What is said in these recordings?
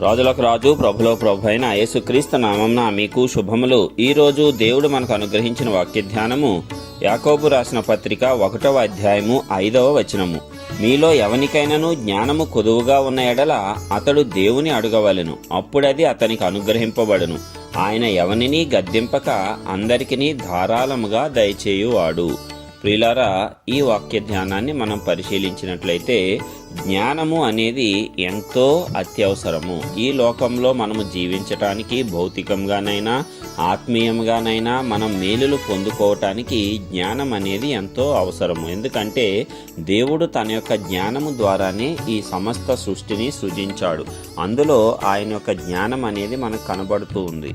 రాజులకు రాజు ప్రభులో ప్రభు అయిన యేసుక్రీస్తు నామంన మీకు శుభములు. ఈ రోజు దేవుడు మనకు అనుగ్రహించిన వాక్య ధ్యానము యాకోబు రాసిన పత్రిక ఒకటవ అధ్యాయము ఐదవ వచనము. మీలో ఎవనికైనాను జ్ఞానము కొదువుగా ఉన్న ఎడల అతడు దేవుని అడగవలెను. అప్పుడది అతనికి అనుగ్రహింపబడును. ఆయన ఎవనిని గద్దింపక అందరికిని ధారాళముగా దయచేయువాడు. ప్రియులారా ఈ వాక్య ధ్యానాన్ని మనం పరిశీలించినట్లయితే జ్ఞానము అనేది ఎంతో అత్యవసరము. ఈ లోకంలో మనము జీవించటానికి భౌతికంగానైనా ఆత్మీయంగానైనా మనం మేలులు పొందుకోవటానికి జ్ఞానం అనేది ఎంతో అవసరము. ఎందుకంటే దేవుడు తన యొక్క జ్ఞానము ద్వారానే ఈ సమస్త సృష్టిని సృజించాడు. అందులో ఆయన యొక్క జ్ఞానం అనేది మనకు కనబడుతూ ఉంది.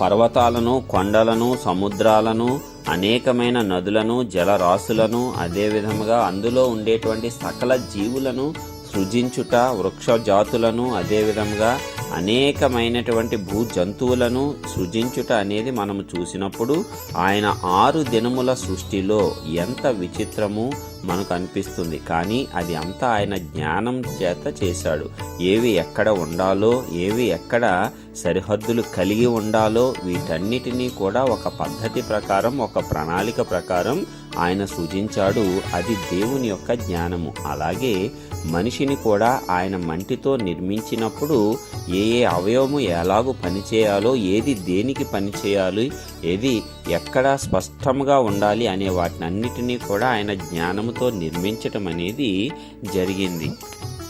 పర్వతాలను కొండలను సముద్రాలను అనేకమైన నదులను జలరాశులను అదేవిధముగా అందులో ఉండేటువంటి సకల జీవులను సృజించుట వృక్ష జాతులను అదేవిధంగా అనేకమైనటువంటి భూ జంతువులను సృజించుట అనేది మనము చూసినప్పుడు ఆయన ఆరు దినముల సృష్టిలో ఎంత విచిత్రము మనకు అనిపిస్తుంది. కానీ అది అంతా ఆయన జ్ఞానం చేత చేశాడు. ఏవి ఎక్కడ ఉండాలో ఏవి ఎక్కడ సరిహద్దులు కలిగి ఉండాలో వీటన్నిటినీ కూడా ఒక పద్ధతి ప్రకారం ఒక ప్రణాళిక ప్రకారం ఆయన సూచించాడు అది దేవుని యొక్క జ్ఞానము. అలాగే మనిషిని కూడా ఆయన మంటితో నిర్మించినప్పుడు ఏ ఏ అవయవము ఎలాగూ పనిచేయాలో ఏది దేనికి పనిచేయాలి ఏది ఎక్కడ స్పష్టంగా ఉండాలి అనే వాటినన్నిటినీ కూడా ఆయన జ్ఞానముతో నిర్మించటం అనేది జరిగింది.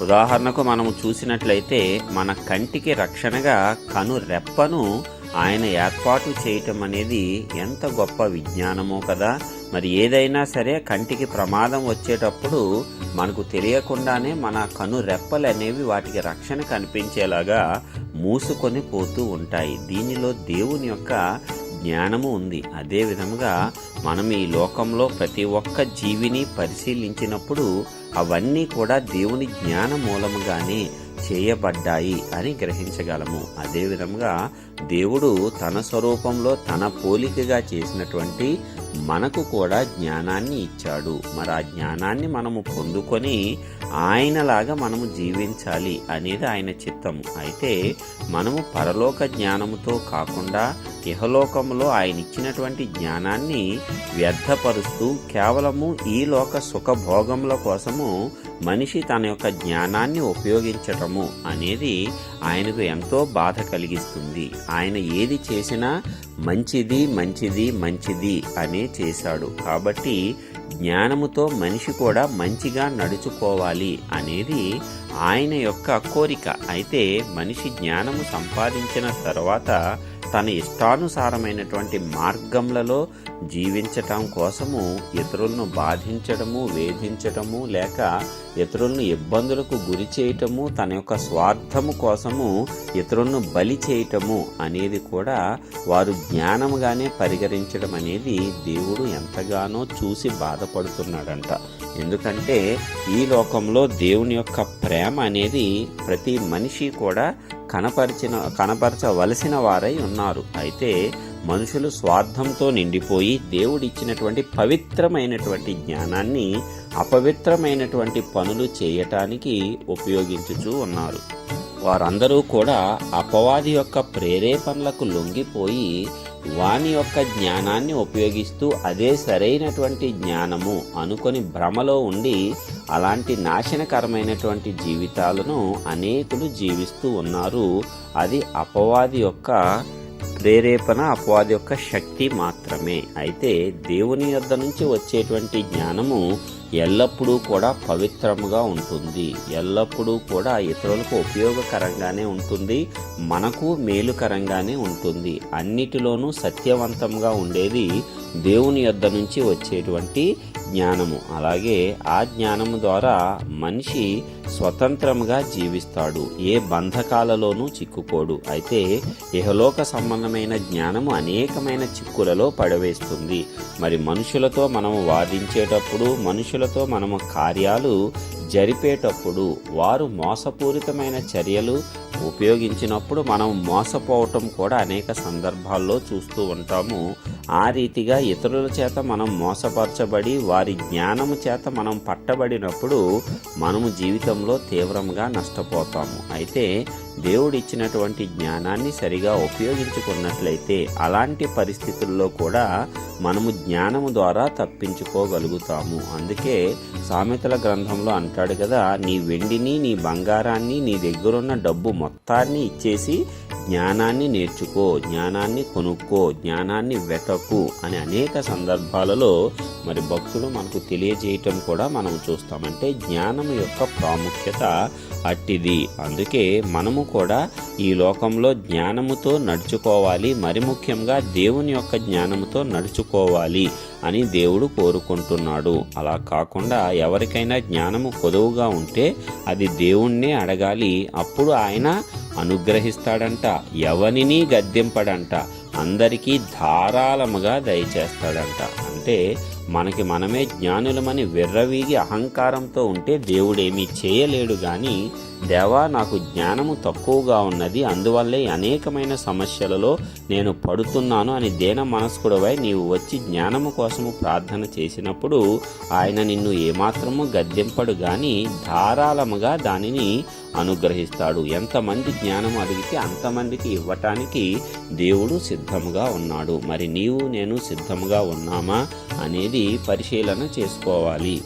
ఉదాహరణకు మనము చూసినట్లయితే మన కంటికి రక్షణగా కను రెప్పను ఆయన ఏర్పాటు చేయటం అనేది ఎంత గొప్ప విజ్ఞానమో కదా. మరి ఏదైనా సరే కంటికి ప్రమాదం వచ్చేటప్పుడు మనకు తెలియకుండానే మన కను రెప్పలు అనేవి వాటికి రక్షణ కనిపించేలాగా మూసుకొని పోతూ ఉంటాయి. దీనిలో దేవుని యొక్క జ్ఞానము ఉంది. అదే విధముగా మనం ఈ లోకంలో ప్రతి ఒక్క జీవిని పరిశీలించినప్పుడు అవన్నీ కూడా దేవుని జ్ఞాన మూలముగానే చేయబడ్డాయి అని గ్రహించగలము. అదేవిధంగా దేవుడు తన స్వరూపంలో తన పోలికగా చేసినటువంటి మనకు కూడా జ్ఞానాన్ని ఇచ్చాడు. మరి ఆ జ్ఞానాన్ని మనము పొందుకొని ఆయనలాగా మనము జీవించాలి అనేది ఆయన చిత్తం. అయితే మనము పరలోక జ్ఞానముతో కాకుండా ఇహలోకంలో ఆయన ఇచ్చినటువంటి జ్ఞానాన్ని వ్యర్థపరుస్తూ కేవలము ఈ లోక సుఖభోగముల కోసము మనిషి తన యొక్క జ్ఞానాన్ని ఉపయోగించటము అనేది ఆయనకు ఎంతో బాధ కలిగిస్తుంది. ఆయన ఏది చేసినా మంచిది మంచిది మంచిది అనే చేశాడు. కాబట్టి జ్ఞానముతో మనిషి కూడా మంచిగా నడుచుకోవాలి అనేది ఆయన యొక్క కోరిక. అయితే మనిషి జ్ఞానము సంపాదించిన తర్వాత తన ఇష్టానుసారమైనటువంటి మార్గంలలో జీవించటం కోసము ఇతరులను బాధించడము వేధించటము లేక ఇతరులను ఇబ్బందులకు గురి చేయటము తన యొక్క స్వార్థము కోసము ఇతరులను బలి చేయటము అనేది కూడా వారు జ్ఞానముగానే పరిగణించడం అనేది దేవుడు ఎంతగానో చూసి బాధపడుతున్నాడంట. ఎందుకంటే ఈ లోకంలో దేవుని యొక్క ప్రేమ అనేది ప్రతి మనిషి కూడా కనపరిచిన కనపరచవలసిన వారై ఉన్నారు. అయితే మనుషులు స్వార్థంతో నిండిపోయి దేవుడిచ్చినటువంటి పవిత్రమైనటువంటి జ్ఞానాన్ని అపవిత్రమైనటువంటి పనులు చేయటానికి ఉపయోగించుచూ ఉన్నారు. వారందరూ కూడా అపవాది యొక్క ప్రేరేపణలకు లొంగిపోయి వాని యొక్క జ్ఞానాన్ని ఉపయోగిస్తూ అదే సరైనటువంటి జ్ఞానము అనుకొని భ్రమలో ఉండి అలాంటి నాశనకరమైనటువంటి జీవితాలను అనేకులు జీవిస్తూ ఉన్నారు. అది అపవాది యొక్క ప్రేరేపణ అపవాది యొక్క శక్తి మాత్రమే. అయితే దేవుని యొద్ద నుంచి వచ్చేటువంటి జ్ఞానము ఎల్లప్పుడూ కూడా పవిత్రముగా ఉంటుంది. ఎల్లప్పుడూ కూడా ఇతరులకు ఉపయోగకరంగానే ఉంటుంది. మనకు మేలుకరంగానే ఉంటుంది. అన్నిటిలోనూ సత్యవంతంగా ఉండేది దేవుని యొద్ద నుంచి వచ్చేటువంటి జ్ఞానము. అలాగే ఆ జ్ఞానము ద్వారా మనిషి స్వతంత్రముగా జీవిస్తాడు. ఏ బంధకాలలోనూ చిక్కుకోడు. అయితే ఇహలోక సంబంధమైన జ్ఞానము అనేకమైన చిక్కులలో పడవేస్తుంది. మరి మనుషులతో మనము వాదించేటప్పుడు మనుషులతో మనము కార్యాలు జరిపేటప్పుడు వారు మోసపూరితమైన చర్యలు ఉపయోగించినప్పుడు మనం మోసపోవటం కూడా అనేక సందర్భాల్లో చూస్తూ ఉంటాము. ఆ రీతిగా ఇతరుల చేత మనం మోసపరచబడి వారి జ్ఞానము చేత మనం పట్టబడినప్పుడు మనము జీవితంలో తీవ్రంగా నష్టపోతాము. అయితే దేవుడిచ్చినటువంటి జ్ఞానాన్ని సరిగా ఉపయోగించుకున్నట్లయితే అలాంటి పరిస్థితుల్లో కూడా మనము జ్ఞానము ద్వారా తప్పించుకోగలుగుతాము. అందుకే సామెతల గ్రంథంలో అంటాడు కదా నీ వెండిని నీ బంగారాన్ని నీ దగ్గరున్న డబ్బు మొత్తాన్ని ఇచ్చేసి జ్ఞానాన్ని నేర్చుకో జ్ఞానాన్ని కొనుక్కో జ్ఞానాన్ని వెతకు అని అనేక సందర్భాలలో మరి భక్తులు మనకు తెలియజేయటం కూడా మనం చూస్తామంటే జ్ఞానం యొక్క ప్రాముఖ్యత అట్టిది. అందుకే మనము కూడా ఈ లోకంలో జ్ఞానముతో నడుచుకోవాలి. మరి ముఖ్యంగా దేవుని యొక్క జ్ఞానముతో నడుచుకోవాలి. అని దేవుడు కోరుకుంటున్నాడు. అలా కాకుండా ఎవరికైనా జ్ఞానము కొదువుగా ఉంటే అది దేవుణ్ణే అడగాలి. అప్పుడు ఆయన అనుగ్రహిస్తాడంట ఎవనిని గద్దెంపడంట అందరికీ ధారాళముగా దయచేస్తాడంట. అంటే మనకి మనమే జ్ఞానులమని వెర్రవీగి అహంకారంతో ఉంటే దేవుడేమీ చేయలేడు కానీ దేవా నాకు జ్ఞానము తక్కువగా ఉన్నది. అందువల్లే అనేకమైన సమస్యలలో నేను పడుతున్నాను అని దేన మనస్కుడవై నీవు వచ్చి జ్ఞానము కోసము ప్రార్థన చేసినప్పుడు ఆయన నిన్ను ఏమాత్రము గద్దెంపడు గాని ధారాళముగా దానిని అనుగ్రహిస్తాడు. ఎంతమంది జ్ఞానం అడిగితే అంతమందికి ఇవ్వటానికి దేవుడు సిద్ధముగా ఉన్నాడు. మరి నీవు నేను సిద్ధముగా ఉన్నామా అనేది పరిశీలన చేసుకోవాలి.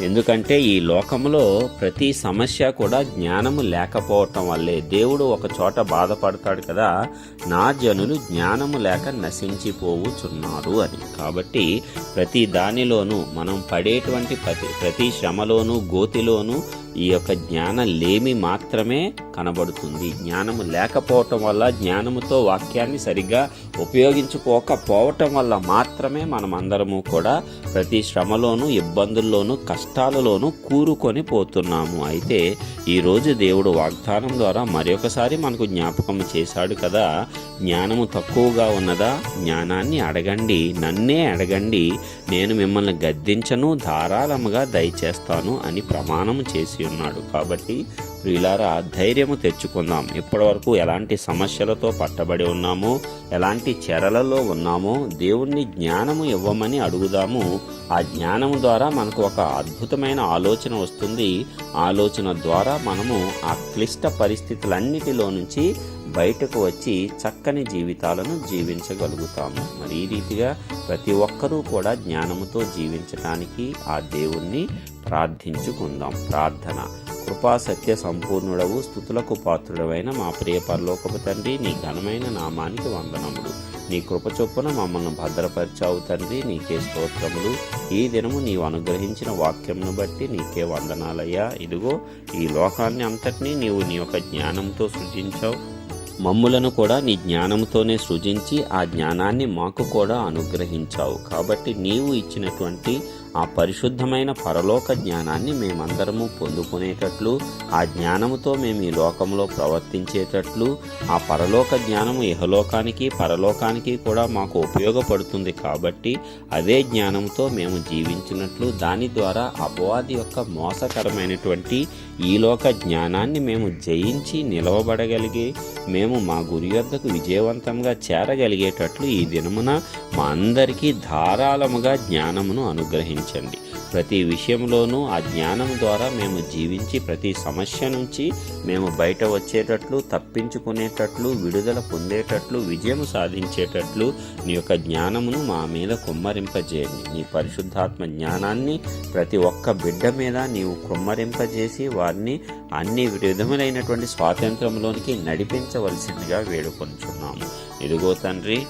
ఎందుకంటే ఈ లోకంలో ప్రతి సమస్య కూడా జ్ఞానము లేకపోవటం వల్లే దేవుడు ఒక చోట బాధపడతాడు కదా నా జనులు జ్ఞానము లేక నశించిపోవుచున్నారు అని. కాబట్టి ప్రతి దానిలోనూ మనం పడేటువంటి ప్రతి ప్రతి శ్రమలోనూ గోతిలోనూ ఈ యొక్క జ్ఞానం లేమి మాత్రమే కనబడుతుంది. జ్ఞానము లేకపోవటం వల్ల జ్ఞానముతో వాక్యాన్ని సరిగ్గా ఉపయోగించుకోకపోవటం వల్ల మాత్రమే మనం అందరము కూడా ప్రతి శ్రమలోనూ ఇబ్బందుల్లోనూ కష్టాలలోనూ కూరుకొని పోతున్నాము. అయితే ఈరోజు దేవుడు వాగ్దానం ద్వారా మరొకసారి మనకు జ్ఞాపకం చేశాడు కదా జ్ఞానము తక్కువగా ఉన్నదా? జ్ఞానాన్ని అడగండి నన్నే అడగండి నేను మిమ్మల్ని గద్దించను ధారాళముగా దయచేస్తాను అని ప్రమాణం చేసి ఉన్నాడు. కాబట్టి ప్రియులారా ధైర్యము తెచ్చుకుందాం. ఇప్పటివరకు ఎలాంటి సమస్యలతో పట్టబడి ఉన్నామో ఎలాంటి చెరలలో ఉన్నామో దేవుణ్ణి జ్ఞానము ఇవ్వమని అడుగుదాము. ఆ జ్ఞానము ద్వారా మనకు ఒక అద్భుతమైన ఆలోచన వస్తుంది. ఆలోచన ద్వారా మనము ఆ క్లిష్ట పరిస్థితులన్నిటిలో నుంచి బయటకు వచ్చి చక్కని జీవితాలను జీవించగలుగుతాము. మరి ఈ రీతిగా ప్రతి ఒక్కరూ కూడా జ్ఞానముతో జీవించటానికి ఆ దేవుణ్ణి ప్రార్థించుకుందాం. ప్రార్థన. కృపా సత్య సంపూర్ణుడవు స్థుతులకు పాత్రుడవైన మా ప్రియ పరలోకపు తండ్రి నీ ఘనమైన నామానికి వందనములు. నీ కృప చొప్పున మమ్మల్ని భద్రపరిచావు తండ్రి నీకే స్తోత్రములు. ఈ దినము నీవు అనుగ్రహించిన వాక్యంను బట్టి నీకే వందనాలయ్యా. ఇదిగో ఈ లోకాన్ని అంతటినీ నీవు నీ యొక్క జ్ఞానంతో సృజించావు. మమ్ములను కూడా నీ జ్ఞానంతోనే సృజించి ఆ జ్ఞానాన్ని మాకు కూడా అనుగ్రహించావు. కాబట్టి నీవు ఇచ్చినటువంటి ఆ పరిశుద్ధమైన పరలోక జ్ఞానాన్ని మేమందరము పొందుకునేటట్లు ఆ జ్ఞానముతో మేము ఈ లోకంలో ప్రవర్తించేటట్లు ఆ పరలోక జ్ఞానము ఇహలోకానికి పరలోకానికి కూడా మాకు ఉపయోగపడుతుంది కాబట్టి అదే జ్ఞానంతో మేము జీవించినట్లు దాని ద్వారా అపవాది యొక్క మోసకరమైనటువంటి ఈ లోక జ్ఞానాన్ని మేము జయించి నిలవబడగలిగి మేము మా గురి వద్దకు విజయవంతంగా చేరగలిగేటట్లు ఈ దినమున మా అందరికీ ధారాళముగా జ్ఞానమును జీవించండి ప్రతి విషయంలోనూ ఆ జ్ఞానం ద్వారా మేము జీవించి ప్రతి సమస్య నుంచి మేము బయట వచ్చేటట్లు తప్పించుకునేటట్లు విడుదల పొందేటట్లు విజయం సాధించేటట్లు నీ యొక్క జ్ఞానమును మా మీద కుమ్మరింపజేయండి. నీ పరిశుద్ధాత్మ జ్ఞానాన్ని ప్రతి ఒక్క బిడ్డ మీద నీవు కుమ్మరింపజేసి వారిని అన్ని విధములైనటువంటి స్వాతంత్రంలోనికి నడిపించవలసిందిగా వేడుకొంచున్నాము. ఇదిగో తండ్రి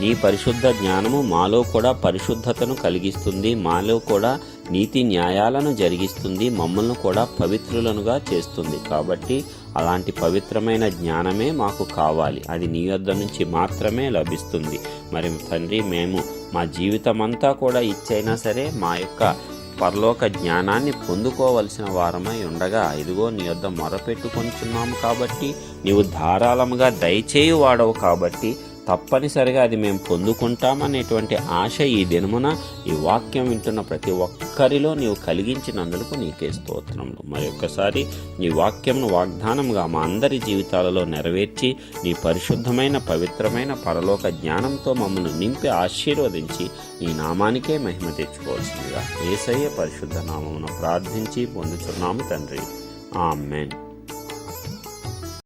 నీ పరిశుద్ధ జ్ఞానము మాలో కూడా పరిశుద్ధతను కలిగిస్తుంది మాలో కూడా నీతి న్యాయాలను జరిగిస్తుంది మమ్మల్ని కూడా పవిత్రులనుగా చేస్తుంది. కాబట్టి అలాంటి పవిత్రమైన జ్ఞానమే మాకు కావాలి. అది నీ వద్ద నుంచి మాత్రమే లభిస్తుంది. మరి తండ్రి మేము మా జీవితమంతా కూడా ఇచ్చైనా సరే మా యొక్క పరలోక జ్ఞానాన్ని పొందుకోవలసిన వారమై ఉండగా ఇదిగో నీ యొద్ద మొరపెట్టుకొనిచున్నాము కాబట్టి నీవు ధారాళముగా దయచేయువాడవు కాబట్టి తప్పనిసరిగా అది మేము పొందుకుంటామనేటువంటి ఆశ ఈ దినమున ఈ వాక్యం వింటున్న ప్రతి ఒక్కరిలో నీవు కలిగించినందుకు నీకే స్తోత్రములు. మరి ఒక్కసారి నీ వాక్యంను వాగ్దానంగా మా అందరి జీవితాలలో నెరవేర్చి నీ పరిశుద్ధమైన పవిత్రమైన పరలోక జ్ఞానంతో మమ్మల్ని నింపి ఆశీర్వదించి నీ నామానికే మహిమ తెచ్చుకోవాల్సిందిగా ఏసయ్య పరిశుద్ధ నామమును ప్రార్థించి పొందుతున్నాము తండ్రి. ఆమెన్.